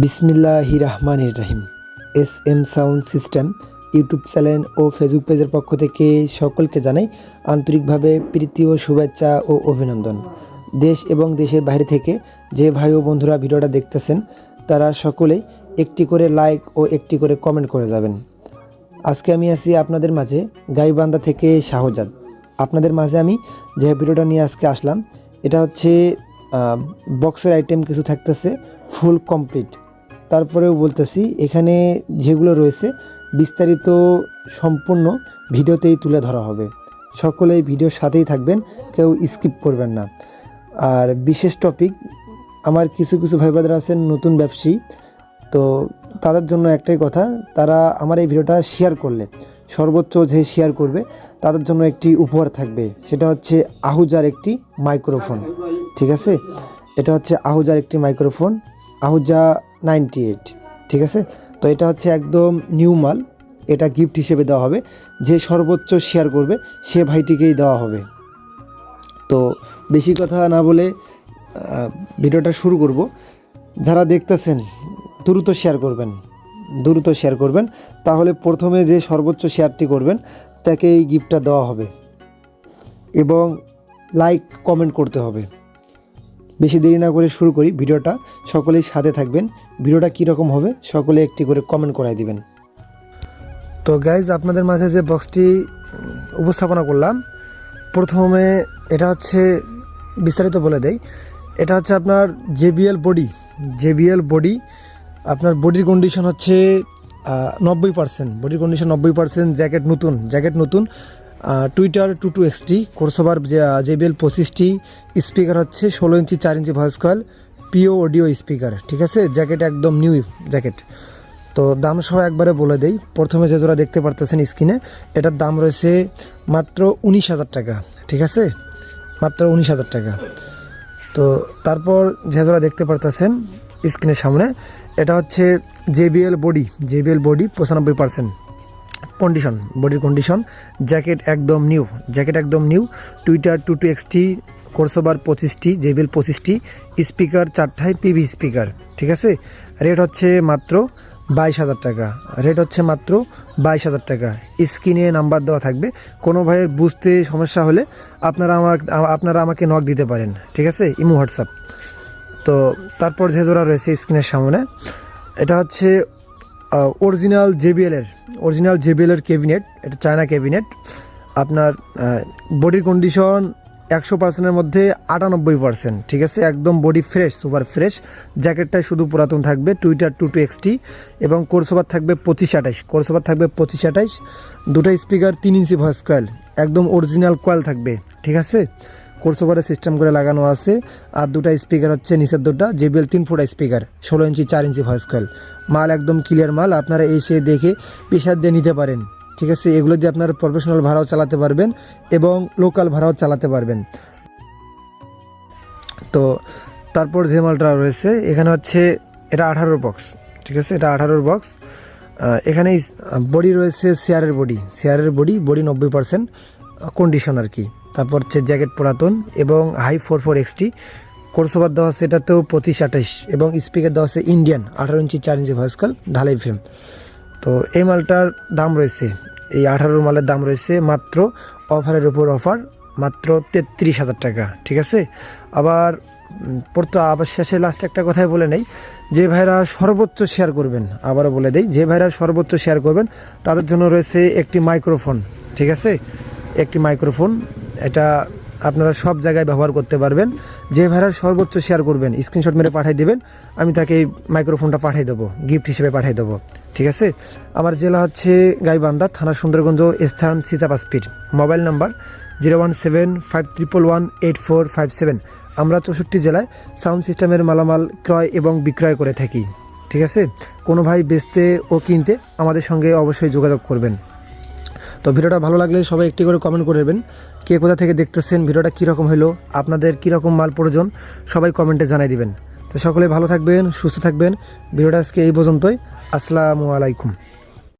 বিসমিল্লাহি রহমানির রাহিম। S M sound system, YouTube channel ও Facebook পেজের পক্ষ থেকে সকলকে জানাই আন্তরিকভাবে প্রীতি ও শুভেচ্ছা ও অভিনন্দন। দেশ এবং দেশের বাইরে থেকে যে ভাই ও বন্ধুরা ভিডিওটা দেখতেছেন, তারা সকলেই একটি করে লাইক ও একটি করে কমেন্ট করে যাবেন। আজকে আমি আছি আপনাদের মাঝে গাইবান্ধা থেকে শাহজাদ। আপনাদের মাঝে আমি যে ভিডিওটা নিয়ে আজকে আসলাম, এটা হচ্ছে বক্সের আইটেম কিছু থাকতেছে ফুল কমপ্লিট তারপরেও বলতেছি, এখানে যেগুলো রয়েছে, বিস্তারিত সম্পূর্ণ ভিডিওতেই তুলে ধরা হবে। সকলেই ভিডিওর সাথেই থাকবেন, কেউ স্কিপ করবেন না। আর বিশেষ টপিক, আমার কিছু কিছু ভাই ব্রাদার আছেন নতুন ব্যবসায়ী, তো তাদের জন্য একটাই কথা, তারা আমার এই ভিডিওটা শেয়ার করলে, সর্বোচ্চ যে শেয়ার করবে, তাদের জন্য একটি উপহার থাকবে, সেটা হচ্ছে আহুজার একটি মাইক্রোফোন ঠিক আছে? এটা হচ্ছে আহুজার একটি মাইক্রোফোন আহুজা নাইনটি এইট, ঠিক আছে? তো এটা হচ্ছে একদম নিউ মাল। এটা গিফট হিসেবে দেওয়া হবে। যে সর্বোচ্চ শেয়ার করবে, সে ভাইটিকেই দেওয়া হবে। তো বেশি কথা না বলে ভিডিওটা শুরু করব। যারা দেখতেছেন, দ্রুত শেয়ার করবেন। দ্রুত শেয়ার করবেন। তাহলে প্রথমে যে সর্বোচ্চ শেয়ারটি করবেন তাকে এই গিফটটা দেওয়া হবে। এবং লাইক কমেন্ট করতে হবে। বেশি দেরি না করে শুরু করি ভিডিওটা। সকলেই সাথে থাকবেন। ভিডিওটা কীরকম হবে, সকলে একটি করে কমেন্ট করাই দিবেন। তো গাইজ আপনাদের মাঝে যে বক্সটি উপস্থাপনা করলাম, প্রথমে এটা হচ্ছে, বিস্তারিত বলে দেই, এটা হচ্ছে আপনার জেবিএল বডি জেবিএল বডি আপনার বডির কন্ডিশন হচ্ছে নব্বই পার্সেন্ট বডির কন্ডিশন নব্বই পার্সেন্ট জ্যাকেট নতুন জ্যাকেট নতুন। Tweeter two two XT crossover JBL পঁচিশটি স্পিকার হচ্ছে, ষোলো ইঞ্চি, চার ইঞ্চি ভয়েস কয়েল পিও অডিও স্পিকার ঠিক আছে? জ্যাকেট একদম নিউ জ্যাকেট তো দাম সহ একবারে বলে দেই, প্রথমে যে জোড়া দেখতে পারতেছেন স্ক্রিনে এটার দাম রয়েছে মাত্র উনিশ হাজার টাকা, ঠিক আছে? মাত্র উনিশ হাজার টাকা। তো তারপর যে জোড়া দেখতে পারতেছেন স্ক্রিনের সামনে, এটা হচ্ছে জেবিএল বডি জেবিএল বডি পঁচানব্বই পার্সেন্ট কন্ডিশন বডির কন্ডিশন জ্যাকেট একদম নিউ জ্যাকেট একদম new tweeter two two XT crossover পঁচিশটি জেবিএল পঁচিশটি স্পিকার চারটায় পিভি স্পিকার ঠিক আছে? রেট হচ্ছে মাত্র বাইশ হাজার টাকা রেট হচ্ছে মাত্র বাইশ হাজার টাকা। স্ক্রিনে নাম্বার দেওয়া থাকবে, কোনো ভাইয়ের বুঝতে সমস্যা হলে আপনারা আমার আপনারা আমাকে নক দিতে পারেন, ঠিক আছে? Imo, WhatsApp. তো তারপর যে জোড়া রয়েছে স্ক্রিনের সামনে, এটা হচ্ছে অরিজিনাল জেবিএলের অরিজিনাল জেবিএলের ক্যাবিনেট এটা চায়না ক্যাবিনেট আপনার বডির কন্ডিশন একশো পার্সেন্টের মধ্যে আটানব্বই পার্সেন্ট ঠিক আছে? একদম বডি ফ্রেশ সুপার ফ্রেশ জ্যাকেটটাই শুধু পুরাতন থাকবে টুইটার টু টু এক্সটি এবং কোর্সোভার থাকবে পঁচিশ আঠাইশ কোর্সোভার থাকবে পঁচিশ আঠাইশ দুটো স্পিকার তিন ইঞ্চি ভয়েস কয়েল একদম অরিজিনাল কয়েল থাকবে, ঠিক আছে? কোর্সোভারের সিস্টেম করে লাগানো আছে। আর দুটা স্পিকার হচ্ছে নিচের দুটা জেবিএল তিন ফুটা স্পিকার ষোলো ইঞ্চি, চার ইঞ্চি ভয়েস কয়েল মাল একদম ক্লিয়ার মাল, আপনারা এসে দেখে পেশার দিয়ে নিতে পারেন। ঠিক আছে, এগুলো দিয়ে আপনারা প্রফেশনাল ভাড়াও চালাতে পারবেন এবং লোকাল ভাড়াও চালাতে পারবেন। তো তারপর যে মালটা রয়েছে, এখানে হচ্ছে এটা আঠারোর বক্স ঠিক আছে, এটা আঠারোর বক্স এখানে বডি রয়েছে শেয়ারের বডি শেয়ারের বডি বডি নব্বই পার্সেন্ট কন্ডিশন আর কি। তারপর হচ্ছে জ্যাকেট পুরাতন এবং high four four XT. Crossover দেওয়া আছে এটাতেও পঁচিশ আঠাইশ এবং স্পিকার দেওয়া আছে ইন্ডিয়ান, আঠারো ইঞ্চি, চার ইঞ্চি ভয়েস কল ঢালাই ফ্রেম তো এই মালটার দাম রয়েছে, এই আঠারো মালের দাম রয়েছে মাত্র অফারের উপর অফার, মাত্র তেত্রিশ হাজার টাকা, ঠিক আছে? আবার পড়তো আবার শেষে লাস্ট একটা কথাই বলে নেই, যে ভাইরা সর্বোচ্চ শেয়ার করবেন, আবারও বলে দেই, যে ভাইরা সর্বোচ্চ শেয়ার করবেন, তাদের জন্য রয়েছে একটি মাইক্রোফোন ঠিক আছে? একটি মাইক্রোফোন এটা আপনারা সব জায়গায় ব্যবহার করতে পারবেন। যে ভাইরা সর্বোচ্চ শেয়ার করবেন স্ক্রিনশট মেরে পাঠিয়ে দেবেন, আমি তাকে মাইক্রোফোনটা পাঠিয়ে দেবো গিফট হিসেবে পাঠিয়ে দেবো। ঠিক আছে? আমার জেলা হচ্ছে গাইবান্ধা, থানা সুন্দরগঞ্জ, স্থান সীতাপাসপির mobile number zero one seven, five triple one, eight four, five seven. আমরা চৌষট্টি জেলায় সাউন্ড সিস্টেমের মালামাল ক্রয় এবং বিক্রয় করে থাকি। ঠিক আছে? কোনো ভাই বেচতে ও কিনতে আমাদের সঙ্গে অবশ্যই যোগাযোগ করবেন। তো ভিডিওটা ভালো লাগলে সবাই একটি করে কমেন্ট করে দেবেন কে কোথা থেকে দেখতেছেন, ভিডিওটা কীরকম হলো আপনাদের কীরকম মাল প্রয়োজন, সবাই কমেন্টে জানাই দিবেন। তো সকলে ভালো থাকবেন, সুস্থ থাকবেন। ভিডিওটা আজকে এই পর্যন্তই। আসসালামু আলাইকুম।